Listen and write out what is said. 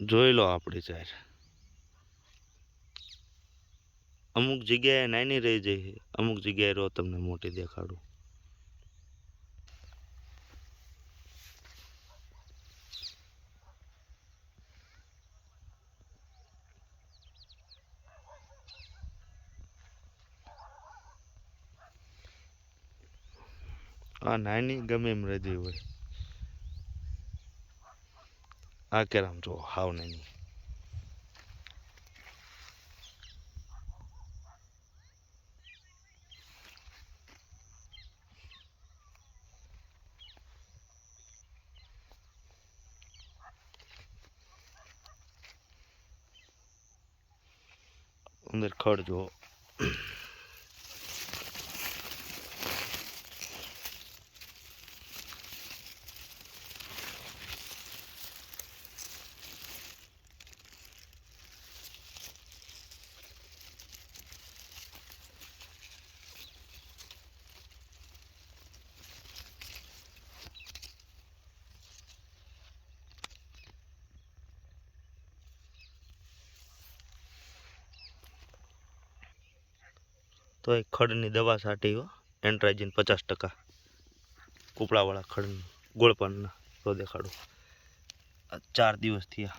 જોઈ લો આપણી જાહેર અમુક જગ્યાએ નાની રહી જાય અમુક જગ્યાએ રો તમને મોટી દેખાડું. આ નાની ગમે એમ રજી હોય. આ કેરામ જો હાવ નાની. અંદર ખડ જો તો એ ખડની દવા છાંટી હો. પચાસ ટકા. કૂપડાવાળા ખડની, ગોળપાનના. તો દેખાડું. આ ચાર દિવસ થયા.